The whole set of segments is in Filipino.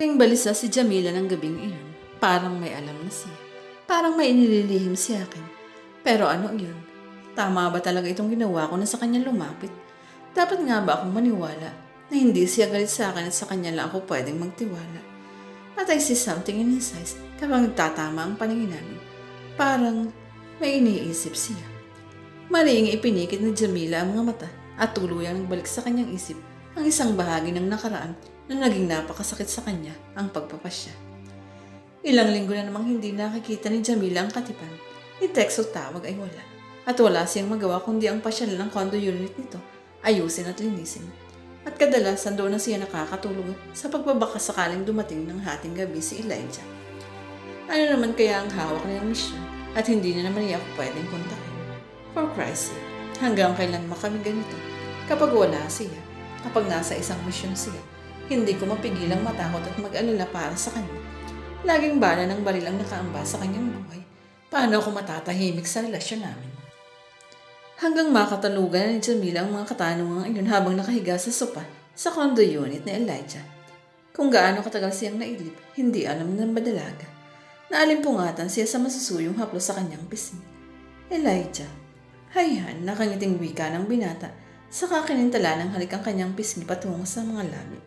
Ting balisa si Jamila ng gabing iyon. Parang may alam na siya. Parang may inililihim si akin. Pero ano yun? Tama ba talaga itong ginawa ko na sa kanya lumapit? Dapat nga ba akong maniwala na hindi siya galit sa akin at sa kanya lang ako pwedeng magtiwala? At I see something in his eyes kapag nagtatama ang paningin namin. Parang may iniisip siya. Maring ipinikit ni Jamila ang mga mata at tuluyang nagbalik sa kanyang isip ang isang bahagi ng nakaraan na naging napakasakit sa kanya ang pagpapasya. Ilang linggo na namang hindi nakikita ni Jamila ang katipan. Ni text o tawag ay wala. At wala siyang magawa kundi ang pasyal ng condo unit nito, ayusin at linisin. At kadalasan doon na siya nakakatulog sa pagbabaka sakaling dumating ng hating gabi si Elijah. Ano naman kaya ang hawak niyang misyon at hindi na naman niya ako pwedeng kontakin. For Christ's sake, hanggang kailan ba kami ganito? Kapag wala siya, kapag nasa isang misyon siya, hindi ko mapigilang matakot at mag-alala para sa kanya. Laging bala ng barilang nakaamba sa kanyang buhay. Paano ako matatahimik sa relasyon namin? Hanggang makatalugan ni Jamila ang mga katanungan iyon habang nakahiga sa sopa sa condo unit ni Elijah. Kung gaano katagal siyang nailip, hindi alam ng badalaga. Naalimpungatan siya sa masusuyong haplo sa kanyang pisngi. Elijah. Hayhan, nakangiting wika ng binata sa kakinintala ng halik ang kanyang pisngi patungo sa mga labi.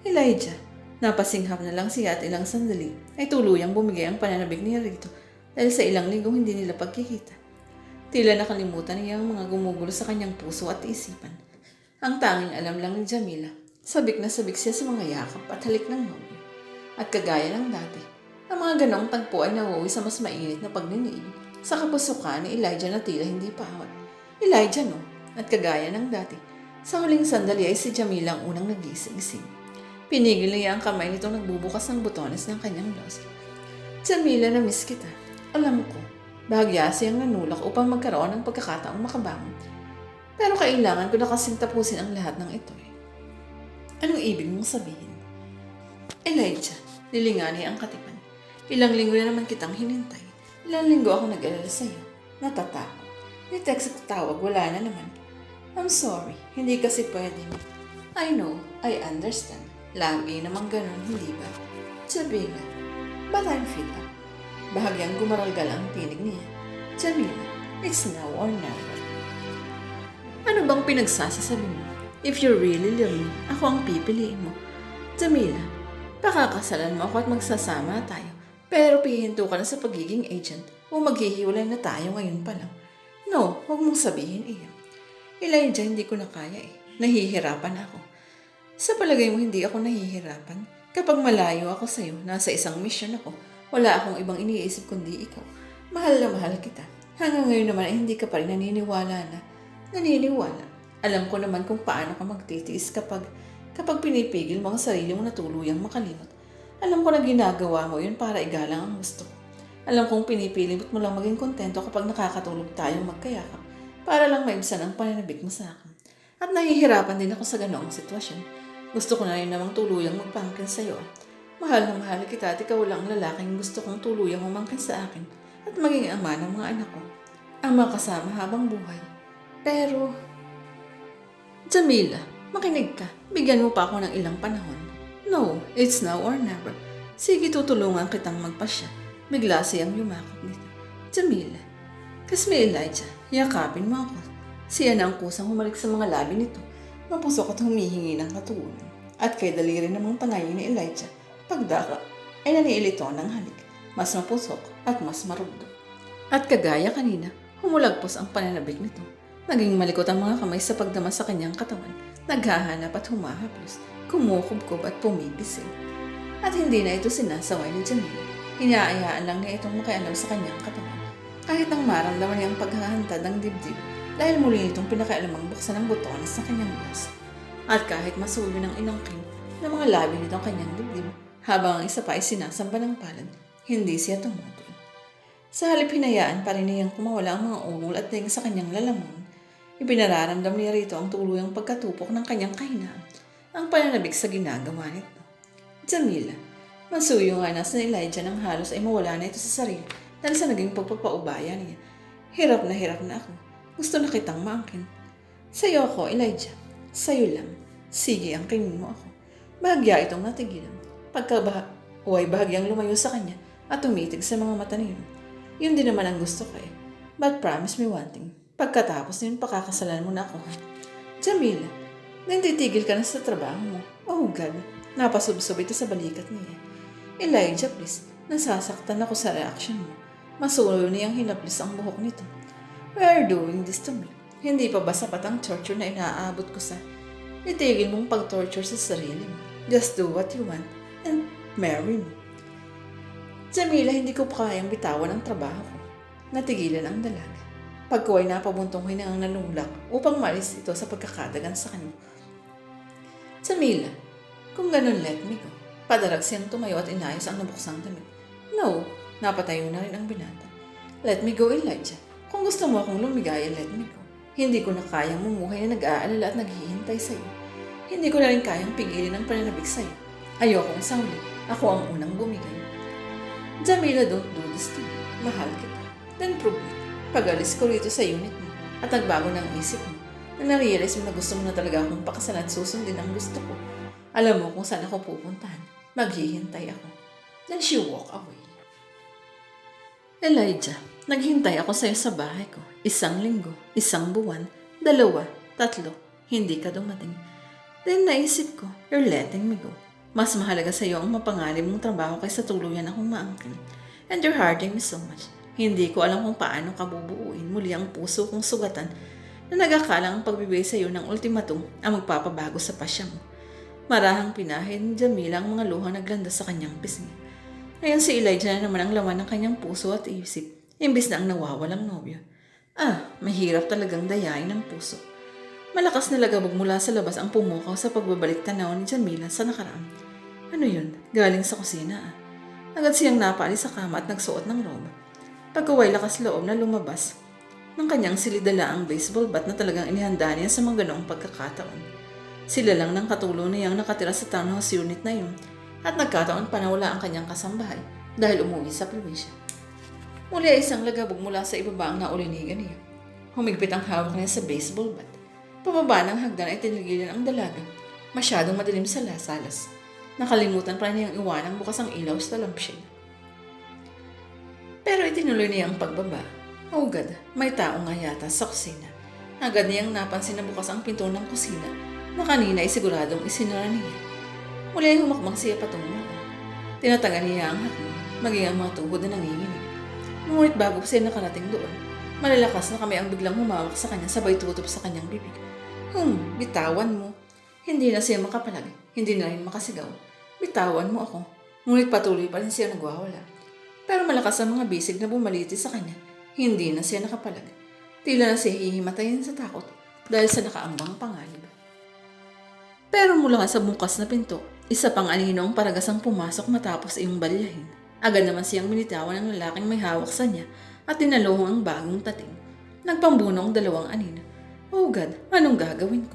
Elijah, napasinghap na lang siya at ilang sandali ay tuluyang bumigay ang pananabik niya rito dahil sa ilang linggong hindi nila pagkikita. Tila nakalimutan niya ang mga gumugulo sa kanyang puso at isipan. Ang tanging alam lang ni Jamila, sabik na sabik siya sa mga yakap at halik ng nobyo. At kagaya ng dati, ang mga ganong tagpo ay nauwi sa mas mainit na pagniniig sa kapusukan ni Elijah na tila hindi paawat. Elijah no, at kagaya ng dati, sa huling sandali ay si Jamila ang unang nagising-gising. Pinigil niya ang kamay nitong nagbubukas ng butones ng kanyang blouse. Jamila, na-miss kita. Alam ko, bahagya siyang nanulak upang magkaroon ng pagkakataong makabangon. Pero kailangan ko na kasing tapusin ang lahat ng ito eh. Anong ibig mong sabihin? Elijah, nilingani ang katipan. Ilang linggo na naman kitang hinintay. Ilang linggo ako nag-alala sa'yo. Natatakot. Ni text at tawag, wala na naman. I'm sorry, hindi kasi pwedeng. I know, I understand. Lagi namang ganun, hindi ba? Jamila, but I'm fed. Bahagyang gumaralgal ang tinig niya. Jamila, it's now or never. Ano bang pinagsasasabi mo? If you really love me, ako ang pipiliin mo. Jamila, pakakasalan mo ako at magsasama tayo. Pero pihinto ka na sa pagiging agent o maghihiwalay na tayo ngayon pa lang. No, huwag mong sabihin iyan. Elijah, hindi ko na kaya eh. Nahihirapan ako. Sa palagay mo hindi ako nahihirapan? Kapag malayo ako sa'yo, nasa isang mission ako, wala akong ibang iniisip kundi ikaw. Mahal na mahal kita. Hanggang ngayon naman ay hindi ka pa rin naniniwala na. Naniniwala. Alam ko naman kung paano ka magtitiis kapag kapag pinipigil mo ang sarili mo na tuluyang makalimot. Alam ko na ginagawa mo yun para igalang ang gusto ko. Alam kong pinipilimot mo lang maging kontento kapag nakakatulog tayong magkayakap para lang maibsan ang pananabik mo sa akin. At nahihirapan din ako sa ganoong sitwasyon. Gusto ko na rin namang tuluyang magpangkin sa iyo. Mahal na mahal kita at ikaw lang ang lalaking gusto kong tuluyang umangkin sa akin at maging ama ng mga anak ko. Ang makasama habang buhay. Pero, Jamila, makinig ka. Bigyan mo pa ako ng ilang panahon. No, it's now or never. Sige, tutulungan kitang magpasya. Bigla siyang yumakap nito. Jamila, Kasmi Elijah, yakapin mo ako. Siya na ang kusang humalik sa mga labi nito. Mapusok at humihingi ng katugunan. At kay daliri namang panayin ni Elijah, pagdaka ay naniilito ng halik. Mas mapusok at mas marugdo. At kagaya kanina, humulagpos ang pananabik nito. Naging malikot ang mga kamay sa pagdama sa kanyang katawan. Naghahanap at humahaplos, kumukubkob at pumipisil. At hindi na ito sinasaway ni Jamila. Inaayaan lang niya itong makialam sa kanyang katawan. Kahit nang maramdaman niya ang paghahantad ng dibdib dahil muli nitong pinakailamang buksan ang butones sa kanyang blouse. At kahit masuyo ng inangkin ng mga labi nitong kanyang dibdib habang ang isa pa ay sinasamba ng palad, hindi siya tumutol. Sa halip hinayaan pa rin niyang kumawala ang mga ungol at ding sa kanyang lalamon, Ipinararamdam niya rito ang tuluyang pagkatupok ng kanyang kahinaan, ang pananabik sa ginagawa nito. Jamila, masuyo nga na sa Elijah ng halos ay mawala na ito sa sarili dahil sa naging pagpapaubaya niya. Hirap na hirap na ako. Gusto na kitang maangkin. Sa'yo ako, Elijah. Sa'yo lang. Sige, angkinin mo ako. Bahagya itong natigilan. Pagka uway bahagyang lumayo sa kanya at tumitig sa mga mata niyo. Yun din naman ang gusto ko eh. But promise me one thing. Pagkatapos yun, pakakasalan mo na ako. Jamila, nanditigil ka na sa trabaho mo. Oh God, napasubsob ito sa balikat niya. Elijah, please, nasasaktan ako sa reaction mo. Masulo niyang hinaplis ang buhok nito. Why are doing this to me? Hindi pa ba sapat ang torture na inaaabot ko sa... Itigil mong pag-torture sa sarili mo. Just do what you want and marry me. Jamila, hindi ko pa kayang bitawan ang trabaho ko. Natigilan ang dalaga. Pagkuway napabuntong hinangang nanulak upang malis ito sa pagkakadagan sa kanya. Jamila, kung ganun let me go. Padarag siyang tumayo at inayos ang nabuksang damit. No, napatayo na rin ang binata. Let me go, Elijah. Kung gusto mo akong lumigaya, let me go. Hindi ko na kayang mumuhay na nag-aalala at naghihintay sa'yo. Hindi ko na rin kayang pigilin ang pananabik sa'yo. Ayokong sawli. Ako ang unang bumigay. Jamila, don't do this to me. Mahal kita. Then prove it. Pag-alis ko rito sa unit mo at nagbago ng isip mo na na-realize mo na gusto mo na talaga akong pakasalan at susundin ang gusto ko. Alam mo kung saan ako pupuntahan. Maghihintay ako. Then she walk away. Elijah, naghintay ako sa'yo sa bahay ko. Isang linggo, isang buwan, dalawa, tatlo. Hindi ka dumating. Then naisip ko, you're letting me go. Mas mahalaga sa'yo ang mapangalim mong trabaho kaysa tuluyan akong maangkin. And you're hurting me so much. Hindi ko alam kung paano ka bubuuin muli ang puso kong sugatan na nagakalang ang pagbibigay sa'yo ng ultimatum ang magpapabago sa pasya mo. Marahang pinahin ni Jamila ang mga luhang naglanda sa kanyang pisngi. Ngayon si Elijah na naman ang laman ng kanyang puso at isip, imbis na ang nawawalang nobyo. Ah, mahirap talagang dayain ng puso. Malakas na lagabog mula sa labas ang pumukaw sa pagbabalik tanaw ni Jamila sa nakaraan. Ano yun? Galing sa kusina ah. Agad siyang napaalis sa kama at nagsuot ng robe. Pagkaway lakas loob na lumabas, ng kanyang silidala ang baseball bat na talagang inihanda niya sa mga ganoong pagkakataon. Sila lang ng katulong niyang nakatira sa townhouse unit na yun at nagkataon pa na wala ang kanyang kasambahay dahil umuwi sa probinsya. Muli ay isang lagabog mula sa ibaba ang naulinigan niya. Humigpit ang hawak niya sa baseball bat. Pababa ng hagdan ay tinigilan ang dalaga. Masyadong madilim sa lasalas. Nakalimutan pa niyang iwanang bukas ang ilaw sa lampshade. Pero itinuloy niya ang pagbaba. God, may tao nga yata sa kusina. Agad niyang napansin na bukas ang pinto ng kusina na kanina ay siguradong isinara niya. Muli ay humakbang siya patungo. Tinatagal niya ang hakmo, maging ang mga tuhod na nanginginig. Ngunit bago siya nakarating doon, malalakas na kami ang biglang humawak sa kanya sabay tutup sa kanyang bibig. Hmm, bitawan mo. Hindi na siya makapalag, hindi na rin makasigaw. Bitawan mo ako. Ngunit patuloy pa rin siya nagwawala. Pero malakas ang mga bisig na bumaliti sa kanya. Hindi na siya nakapalag. Tila na siya hihimatayin sa takot dahil sa nakaambang panganib. Pero mula sa bukas na pinto, isa pang anino ang paragas ang pumasok matapos iyong balyahin. Agad naman siyang minitawan ng lalaking may hawak sa niya at tinaluhong ang bagong tating. Nagpambuno ang dalawang anino. Oh God, anong gagawin ko?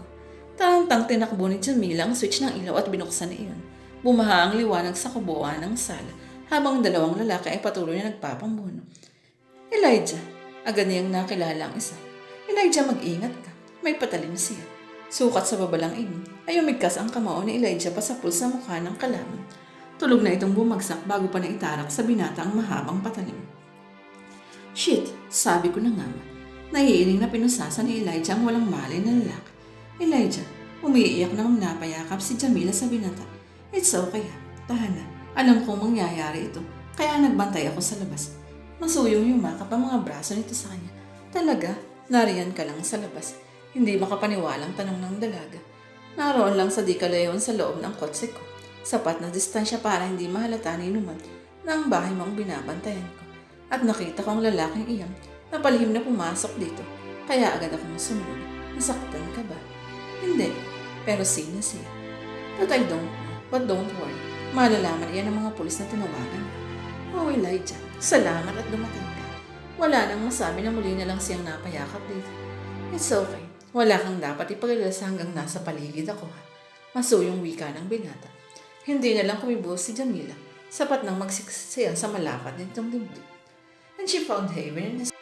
Tantang tinakbo ni Jamila ang switch ng ilaw at binuksan iyon. Bumaha ang liwanag sa kubuan ng sala habang ang dalawang lalaki ay patuloy na nagpapambuno. Elijah, agad niyang nakilala ang isa. Elijah, mag-ingat ka. May patalim siya. Sukat sa babalang iyon ay umigkas ang kamao ni Elijah pasapul sa mukha ng kalaban. Tulog na itong bumagsak bago pa naitarak sa binata ang mahabang patalim. Shit, sabi ko na nga. Naiiling na pinusasa ni Elijah ang walang malay na lalaki. Elijah, umiiyak na napayakap si Jamila sa binata. It's okay ha, tahan na. Alam kong mangyayari ito, kaya nagbantay ako sa labas. Masuyong yumakap ang mga braso nito sa kanya. Talaga, nariyan ka lang sa labas. Hindi makapaniwalang tanong ng dalaga. Naroon lang sa di kalayon sa loob ng kotse ko. Sapat na distansya para hindi mahalata ni Numan na ang bahay mo ang binabantayan ko. At nakita ko ang lalaking iyan na palihim na pumasok dito. Kaya agad akong sumunod. Nasaktan ka ba? Hindi. Pero sino siya? But I don't know. But don't worry. Malalaman iyan ng mga pulis na tinawagan. Oh, Elijah. Salamat at dumating ka. Wala nang masabi na muli na lang siyang napayakap dito. It's okay. Wala kang dapat ipaglalasa hanggang nasa paligid ako ha. Masuyong wika ng binata. Hindi na lang kumibuhos si Jamila. Sapat nang magsiksiya sa malapat nitong dibdib. And she found haven in his